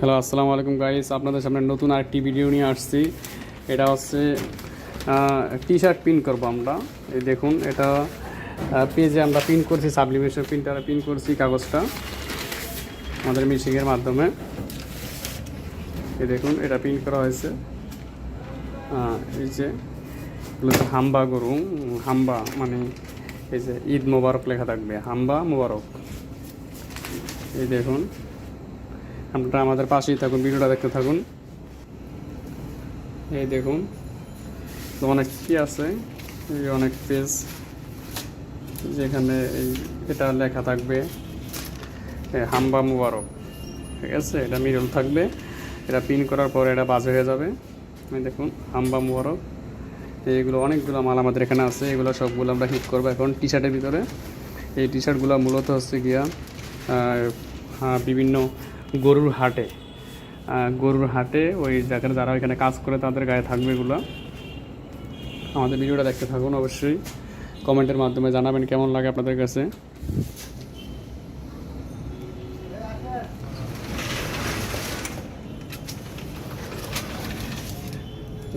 Hello আসসালামু আলাইকুম guys আপনাদের সামনে নতুন আরেকটি ভিডিও নিয়ে আসছি। এটা হচ্ছে টি শার্ট প্রিন্ট করব আমরা। এই দেখুন, এটা পেজে আমরা প্রিন্ট করছি সাবলিমেশন প্রিন্টার প্রিন্ট করছি কাগজটা, আমাদের মিশিংয়ের মাধ্যমে। এই দেখুন, এটা প্রিন্ট করা হয়েছে। এই যে হাম্বা গরু, হাম্বা মানে এই যে ঈদ মোবারক লেখা থাকবে, হাম্বা মোবারক। এই দেখুন। আপনারা আমাদের পাশেই থাকুন ভিডিওটা দেখতে থাকুন। এই দেখুন তো অনেক কি আছে? এই অনেক পেজ যেখানে এই এটা লেখা থাকবে হাম্বা মুবারক ঠিক আছে? এটা মিরল থাকবে এটা পিন করার পরে এটা বাজ হয়ে যাবে। দেখুন হাম্বা মুবারক এইগুলো অনেকগুলো মাল আমাদের এখানে আছে এগুলো সবগুলো আমরা হিট করব এখন টি শার্টের ভিতরে। এই টি শার্টগুলো মূলত হচ্ছে গিয়া হ্যাঁ, বিভিন্ন গরুর হাটে। গরুর হাটে ওই জায়গায় যারা ওইখানে কাজ করে তাদের গায়ে থাকবে এগুলো। আমাদের ভিডিওটা দেখতে থাকুন অবশ্যই। কমেন্টের মাধ্যমে জানাবেন কেমন লাগে আপনাদের কাছে।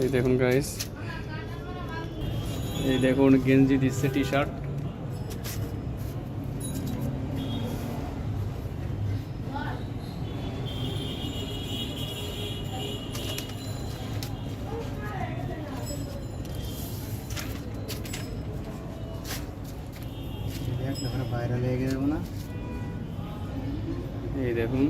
এই দেখুন গাইস এই দেখুন গেঞ্জি দিচ্ছে টি শার্ট দেখুন।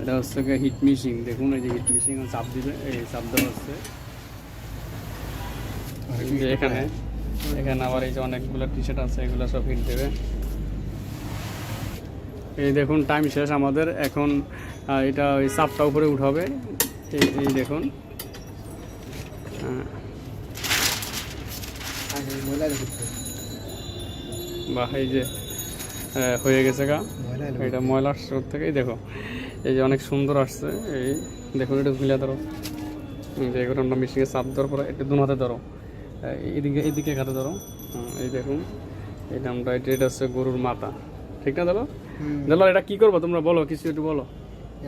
এটা হচ্ছে হিট মিশিং দেখুন এই যে হিট মিশিং চাপ দিবে এই চাপ দেওয়া হচ্ছে। এখানে এখানে আবার এই যে অনেকগুলো টি শার্ট আছে এগুলো সব হিট দেবে। এই দেখুন টাইম শেষ আমাদের। এখন এটা ওই চাপটা উপরে উঠাবে। এই দেখুন। ময়লা বাহ, এই যে হয়ে গেছে গা। এটা ময়লার স্রোত থেকেই দেখো। এই যে অনেক সুন্দর আসছে, এই দেখুন, এটা মিলে ধরো। যে এগুলো আমরা মেশিনে চাপ দেওয়ার পরে একটু দুন হাতে ধরো। এদিকে এদিকে হাতে ধরো। এই দেখুন, এটা আমরা, এটা এটা হচ্ছে গরুর মাথা। ঠিক না দাদা? দাদা এটা কি করব তোমরা বলো কিছু একটু বলো।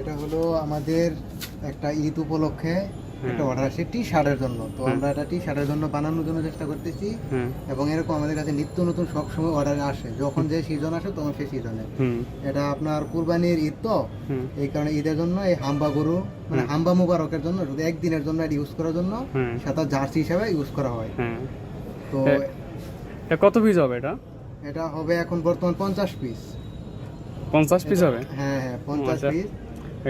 এটা হলো আমাদের একটা ঈদ উপলক্ষে হ্যাঁ। একটা অর্ডার আসে টি শার্টের জন্য। তো আমরা এটা টি শার্টের জন্য বানানোর জন্য চেষ্টা করতেছি। হ্যাঁ। এবং এরকম আমাদের কাছে নিত্য নতুন সব সময় অর্ডার আসে। যখন যে সিজন আসে তখন সেই সিজনে এটা আপনার কুরবানির ঈদ তো? এই কারণে ঈদের জন্য এই হাম্বা গরু মানে হাম্বা মুবারকের জন্য শুধু একদিনের জন্য এটা ইউজ করার জন্য হ্যাঁ। সেটা জার্সি হিসাবে ইউজ করা হয়। হ্যাঁ। তো হ্যাঁ। এটা কত পিস হবে এটা? এটা হবে এখন বর্তমান পঞ্চাশ পিস পঞ্চাশ পিস হবে? হ্যাঁ হ্যাঁ পঞ্চাশ আচ্ছা। পিস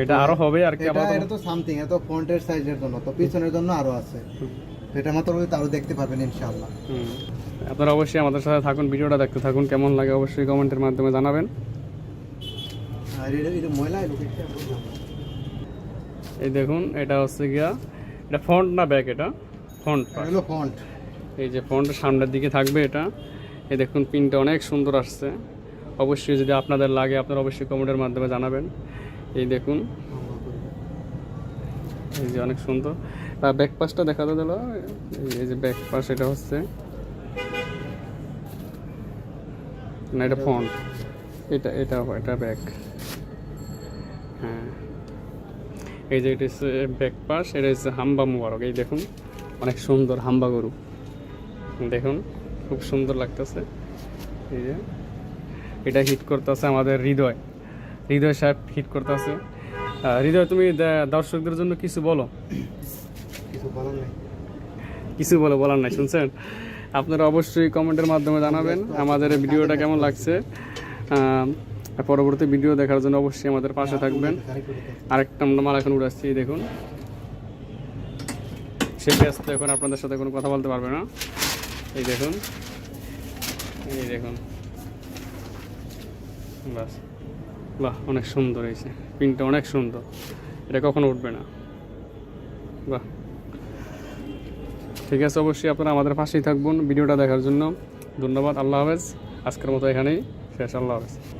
এটা আরও হবে আর কি এটা এটা তো সামথিং এটা তো ফ্রন্টের সাইজের জন্য তো পিছনের জন্য আরও আছে। এটা মাত্র আরও দেখতে পারবেন ইনশাআল্লাহ। আপনারা অবশ্যই আমাদের সাথে থাকুন ভিডিওটা দেখতে থাকুন কেমন লাগে অবশ্যই কমেন্টের মাধ্যমে জানাবেন। আর এটা এটা ময়লা এই দেখুন এটা হচ্ছে গিয়া এটা ফন্ট না ব্যাক এটা? ফ্রন্ট এটা হলো ফন্ট এই যে ফ্রন্টের সামনের দিকে থাকবে এটা। এই দেখুন, পিনটা অনেক সুন্দর আসছে। অবশ্যই যদি আপনাদের লাগে, আপনারা অবশ্যই কমেন্টের মাধ্যমে জানাবেন। এই দেখুন। এই যে অনেক সুন্দর। আর ব্যাক পাশটা দেখা তো দিল এই যে ব্যাক পাশ, এটা হচ্ছে। না, এটা ফ্রন্ট এটা এটা এটা ব্যাক হ্যাঁ। এই যে, এটা হচ্ছে ব্যাক পাশ, এটা হচ্ছে হাম্বা মুবারক। এই দেখুন, অনেক সুন্দর হাম্বা গরু। দেখুন। খুব সুন্দর লাগতেছে। এই যে এটা হিট করতেছে আমাদের হৃদয়। হৃদয় সাহেব হিট করতেছে। হৃদয় তুমি দর্শকদের জন্য কিছু বলো। কিছু বলার নেই। কিছু বলে বলার নাই শুনছেন? আপনারা অবশ্যই কমেন্টের মাধ্যমে জানাবেন আমাদের ভিডিওটা কেমন লাগছে। পরবর্তী ভিডিও দেখার জন্য অবশ্যই আমাদের পাশে থাকবেন। আরেকটা আমরা মাল এখন উড়াচ্ছি দেখুন। সে ব্যস্ত এখন আপনাদের সাথে কোনো কথা বলতে পারবে না। এই দেখুন। এই দেখুন। বাস। বাহ, অনেক সুন্দর হয়েছে। পিনটা অনেক সুন্দর। এটা কখনো উঠবে না। বাহ। ঠিক আছে, অবশ্যই আপনারা আমাদের পাশেই থাকবেন। ভিডিওটা দেখার জন্য ধন্যবাদ। আল্লাহ হাফেজ। আজকের মতো এখানেই শেষ। আল্লাহ হাফেজ।